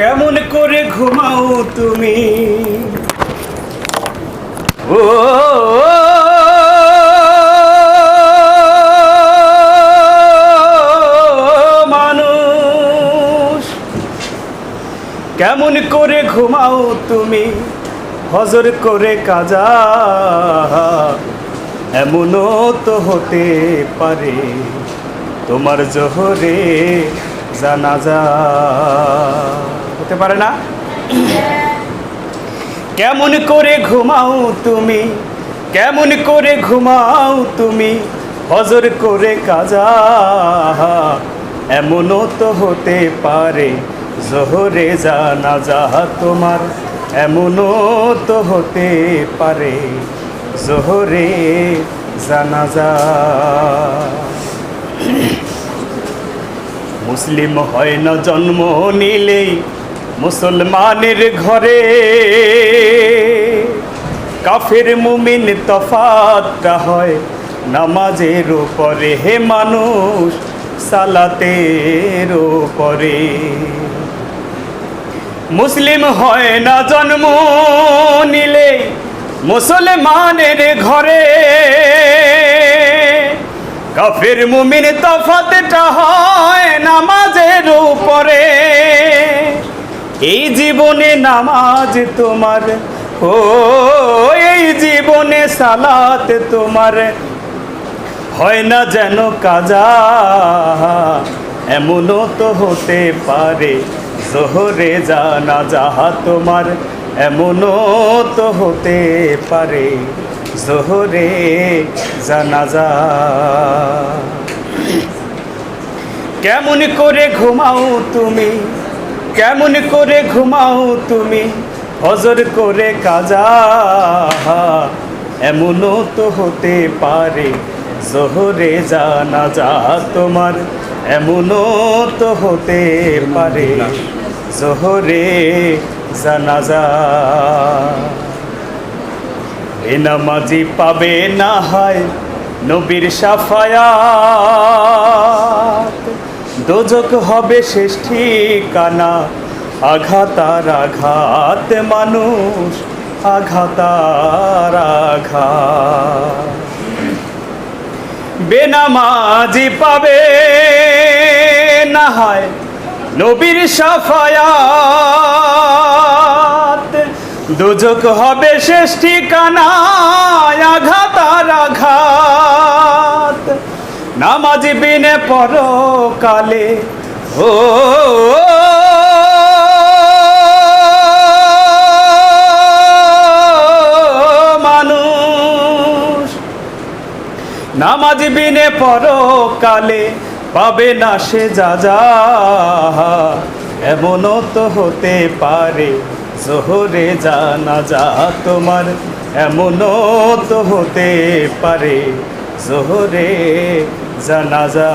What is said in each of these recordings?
কেমন করে ঘুমাও তুমি ও মানুষ কেমন করে ঘুমাও তুমি হজর করে কাজা এমনও তো হতে পারে তোমার জোহরে জানাজা পারে না। কেমন করে ঘুমাও তুমি? কেমন করে ঘুমাও তুমি? হজর করে কাজা। এমনও তো হতে পারে জোহরে জানাজা তোমার। এমনও তো হতে পারে জোহরে জানাজা। মুসলিম হয় না জন্ম নিলেই মুসলমানের ঘরে কাফের মুমিন তফাতটা হয় নামাজের উপরে। হে মানুষ, সালাতের উপরে। মুসলিম হয় না জন্ম নিলে মুসলমানের ঘরে। কাফের মুমিন তফাতটা হয় নামাজের উপরে। এই জীবনে নামাজ তোমার, ও, এই জীবনে সালাত তোমার। হয় না যেন কাজা, এমনও তো হতে পারে, জোহরে জানা যাহা তোমার, এমনও তো হতে পারে, জোহরে জানাজা। কেমন করে ঘুমাও তুমি? কেমন করে ঘুমাও তুমি? হজর করে কাজা। এমনও তো হতে পারে, জোহরে জানা যা তোমার। এমনও তো হতে পারে, জোহরে জানাজা। বেনামাজি পাবে না হয় নবীর সাফায়াত দোজক হবে শেষ ঠিকানা। আঘাতার আঘাত মানুষ, আঘাতার আঘাত। বেনামাজি পাবে, না হয় নবীর সাফায়াত। দুজক হবে শেষ ঠিকানা নামাজ বিনে পরকালে। ও নামাজ বিনে পরকালে পাবে না সে যা যা। এমনও তো হতে পারে জোহরে জানা যা তোমার, এমনও তো হতে পারে জোহরে জানাজা।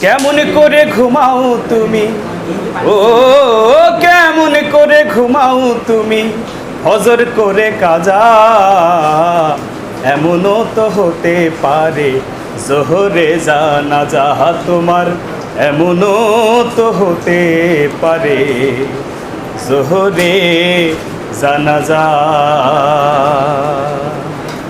কেমন করে ঘুমাও তুমি? ও, কেমন করে ঘুমাও তুমি? হজর করে কাজা। এমনও তো হতে পারে জোহরে জানা যাহা তোমার। এমনও তো হতে পারে জোহরে জানাজা।